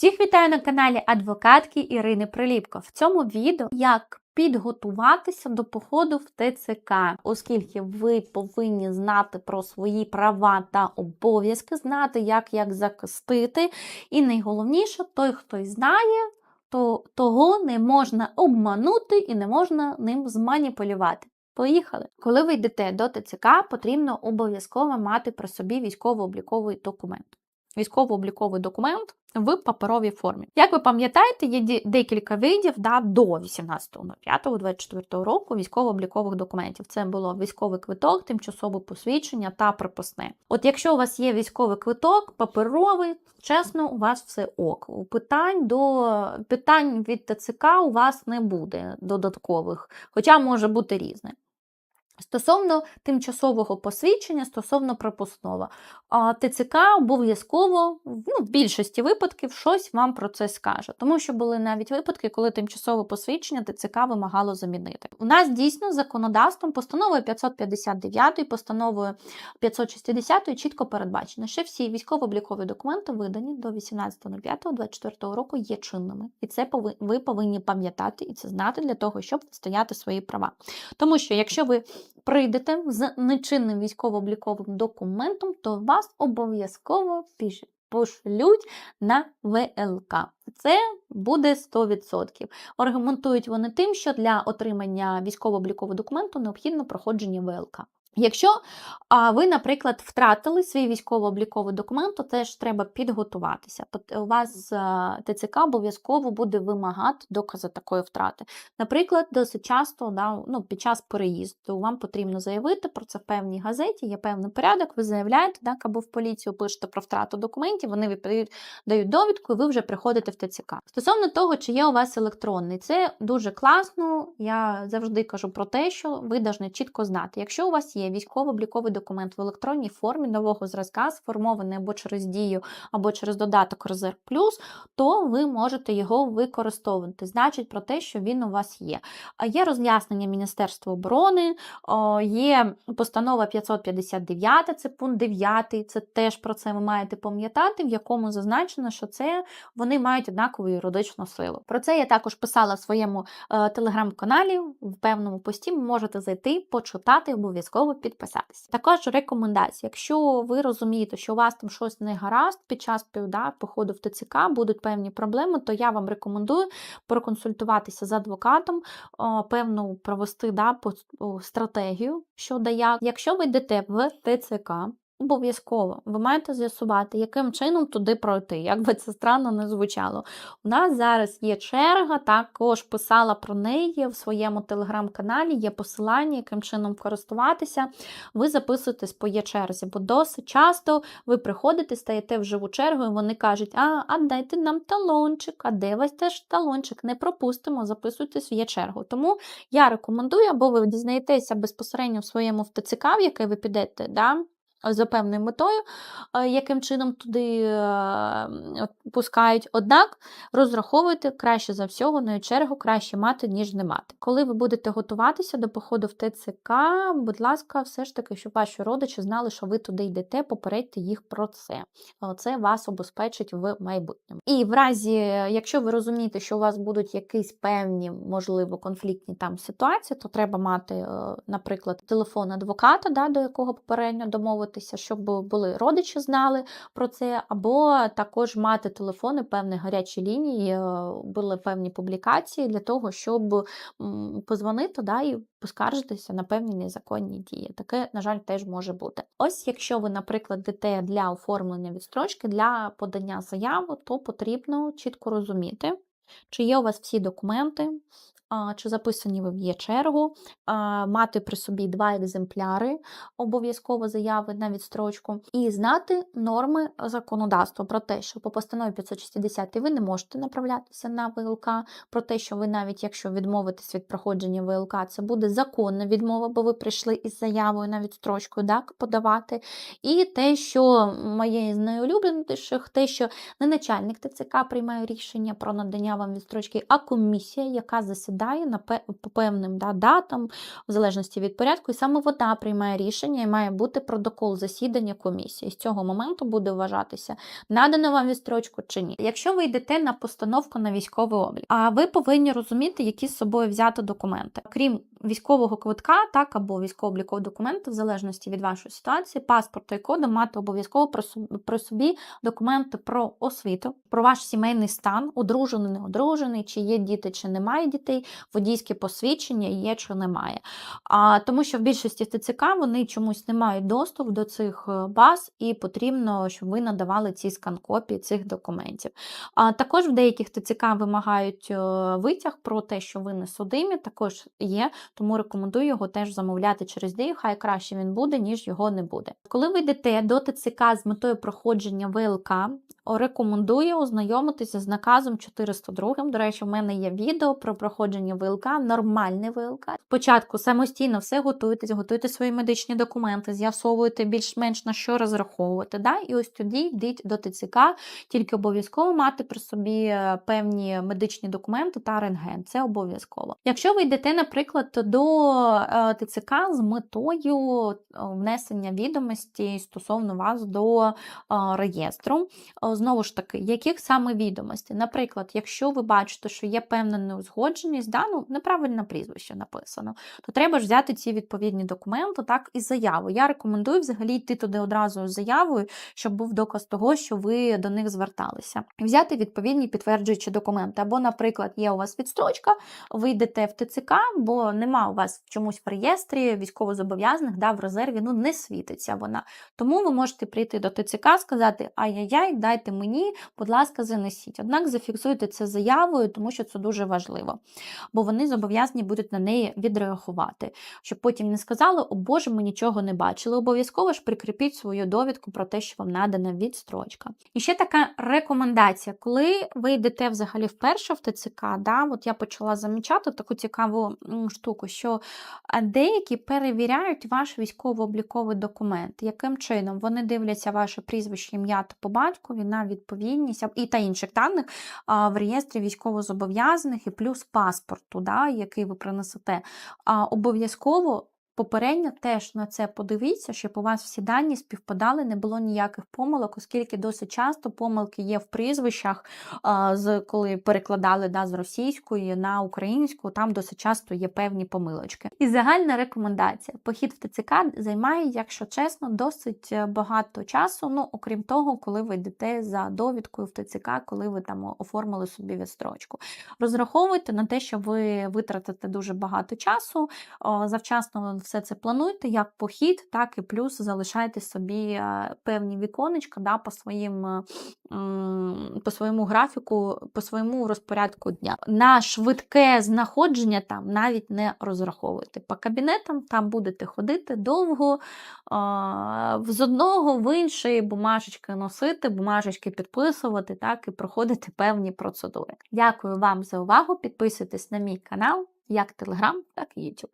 Всіх вітаю на каналі адвокатки Ірини Приліпко. В цьому відео як підготуватися до походу в ТЦК, оскільки ви повинні знати про свої права та обов'язки, знати, як їх захистити. І найголовніше, той, хто знає, то того не можна обманути і не можна ним зманіпулювати. Поїхали. Коли ви йдете до ТЦК, потрібно обов'язково мати при собі військово-обліковий документ. Військово-обліковий документ в паперовій формі. Як ви пам'ятаєте, є декілька видів да, до 18.05.24 року військово-облікових документів. Це було військовий квиток, тимчасове посвідчення та приписне. От якщо у вас є військовий квиток, паперовий, чесно, у вас все ок. Питань до питань від ТЦК у вас не буде додаткових, хоча може бути різне. Стосовно тимчасового посвідчення, стосовно пропускного, ТЦК обов'язково ну, в більшості випадків щось вам про це скаже. Тому що були навіть випадки, коли тимчасове посвідчення ТЦК вимагало замінити. У нас дійсно законодавством постановою 559, постановою 560 чітко передбачено, що всі військово-облікові документи, видані до 18.05.24 року, є чинними. І це ви повинні пам'ятати і це знати для того, щоб відстояти свої права. Тому що якщо ви прийдете з нечинним військово-обліковим документом, то вас обов'язково пошлють на ВЛК. Це буде 100%. Аргументують вони тим, що для отримання військово-облікового документу необхідно проходження ВЛК. Якщо а, ви, наприклад, втратили свій військово-обліковий документ, то теж треба підготуватися. У вас а, ТЦК обов'язково буде вимагати докази такої втрати. Наприклад, досить часто да, ну, під час переїзду вам потрібно заявити про це в певній газеті, є певний порядок, ви заявляєте, так, або в поліцію пишете про втрату документів, вони відповідають, дають довідку, і ви вже приходите в ТЦК. Стосовно того, чи є у вас електронний, це дуже класно. Я завжди кажу про те, що ви повинні чітко знати, якщо у вас є військово-обліковий документ в електронній формі нового зразка, сформований або через дію, або через додаток Резерв Плюс, то ви можете його використовувати. Значить про те, що він у вас є. Є роз'яснення Міністерства оборони, є постанова 559, це пункт 9, це теж про це ви маєте пам'ятати, в якому зазначено, що це вони мають однакову юридичну силу. Про це я також писала в своєму е, телеграм-каналі в певному пості. Можете зайти, почитати, обов'язково підписатися. Також рекомендація, якщо ви розумієте, що у вас там щось не гаразд під час да, походу в ТЦК, будуть певні проблеми, то я вам рекомендую проконсультуватися з адвокатом, певну провести да, стратегію щодо як. Якщо ви йдете в ТЦК, обов'язково ви маєте з'ясувати, яким чином туди пройти, як би це странно не звучало. У нас зараз є черга, також писала про неї в своєму телеграм-каналі, є посилання, яким чином користуватися. Ви записуєтесь по є черзі, бо досить часто ви приходите, стаєте в живу чергу, і вони кажуть, а, а дайте нам талончик, а де вас теж талончик? Не пропустимо, записуйтесь в є чергу. Тому я рекомендую, або ви дізнаєтеся безпосередньо в своєму в ТЦК, в який ви підете, да, за певною метою, е, яким чином туди е, пускають. Однак розраховуйте краще за всього на чергу краще мати, ніж не мати. Коли ви будете готуватися до походу в ТЦК, будь ласка, все ж таки, щоб ваші родичі знали, що ви туди йдете, попередьте їх про це. Це вас обезпечить в майбутньому. І в разі, якщо ви розумієте, що у вас будуть якісь певні, можливо, конфліктні там ситуації, то треба мати, е, наприклад, телефон адвоката, да, до якого попередньо домовитися, щоб були родичі знали про це, або також мати телефони, певні гарячі лінії, е, були певні публікації для того, щоб позвонити да, і поскаржитися на певні незаконні дії. Таке, на жаль, теж може бути. Ось, якщо ви, наприклад, йдете для оформлення відстрочки, для подання заяви, то потрібно чітко розуміти, чи є у вас всі документи, чи записані ви в є чергу, мати при собі два екземпляри обов'язково заяви на відстрочку, і знати норми законодавства про те, що по постанові 560 ви не можете направлятися на ВЛК, про те, що ви навіть якщо відмовитесь від проходження ВЛК, це буде законна відмова, бо ви прийшли із заявою на відстрочку так, подавати. І те, що моє з найулюбленіших, те, що не начальник ТЦК приймає рішення про надання вам відстрочки, а комісія, яка засідає сідає на по певним да, датам, в залежності від порядку, і саме вона приймає рішення і має бути протокол засідання комісії. З цього моменту буде вважатися, надано вам відстрочку чи ні. Якщо ви йдете на постановку на військовий облік, а ви повинні розуміти, які з собою взяти документи. Крім військового квитка, так або військово-облікового документу, в залежності від вашої ситуації, паспорта і коду мати обов'язково при собі документи про освіту, про ваш сімейний стан, одружений, не одружений, чи є діти, чи немає дітей, водійське посвідчення є чи немає. А, тому що в більшості ТЦК вони чомусь не мають доступ до цих е, баз, і потрібно, щоб ви надавали ці скан-копії цих документів. А також в деяких ТЦК вимагають е, витяг про те, що ви не судимі, також є, тому рекомендую його теж замовляти через дію, хай краще він буде, ніж його не буде. Коли ви йдете до ТЦК з метою проходження ВЛК, рекомендую ознайомитися з наказом 402. До речі, в мене є відео про проходження ВЛК, нормальне ВЛК. Спочатку самостійно все готуєтесь, готуєте свої медичні документи, з'ясовуєте більш-менш на що розраховувати. Да? І ось тоді йдіть до ТЦК, тільки обов'язково мати при собі е, певні медичні документи та рентген. Це обов'язково. Якщо ви йдете, наприклад, до е, ТЦК з метою е, внесення відомості стосовно вас до е, реєстру, знову ж таки, яких саме відомостей? Наприклад, якщо ви бачите, що є певна неузгодженість, да, ну, неправильне прізвище написано, то треба ж взяти ці відповідні документи, так і заяву. Я рекомендую взагалі йти туди одразу з заявою, щоб був доказ того, що ви до них зверталися. Взяти відповідні підтверджуючі документи. Або, наприклад, є у вас відстрочка, ви йдете в ТЦК, бо нема у вас в чомусь в реєстрі військовозобов'язаних, да, в резерві, ну не світиться вона. Тому ви можете прийти до ТЦК, сказати: ай-яй-яй, дайте мені, будь ласка, занесіть. Однак зафіксуйте це заявою, тому що це дуже важливо, бо вони зобов'язані будуть на неї відреагувати, щоб потім не сказали, о Боже, ми нічого не бачили. Обов'язково ж прикріпіть свою довідку про те, що вам надана відстрочка. І ще така рекомендація, коли ви йдете взагалі вперше в ТЦК, да, от я почала замічати таку цікаву м, штуку, що деякі перевіряють ваш військово-обліковий документ. Яким чином вони дивляться ваше прізвище, ім'я та по батькові на відповідність і та інших даних в реєстрі військовозобов'язаних і плюс паспорту, да, який ви принесете. Обов'язково. Попередньо теж на це подивіться, щоб у вас всі дані співпадали, не було ніяких помилок, оскільки досить часто помилки є в прізвищах, коли перекладали да, з російської на українську, там досить часто є певні помилочки. І загальна рекомендація: похід в ТЦК займає, якщо чесно, досить е, багато часу. Ну, окрім того, коли ви йдете за довідкою в ТЦК, коли ви там оформили собі відстрочку. Розраховуйте на те, що ви витратите дуже багато часу, завчасно все це плануйте, як похід, так і плюс залишайте собі е, певні віконечка да, по, своїм, е, по своєму графіку, по своєму розпорядку дня. На швидке знаходження там навіть не розраховуйте. По кабінетам там будете ходити довго, з одного в інший бумажечки носити, бумажечки підписувати, так і проходити певні процедури. Дякую вам за увагу. Підписуйтесь на мій канал, як Telegram, так і YouTube.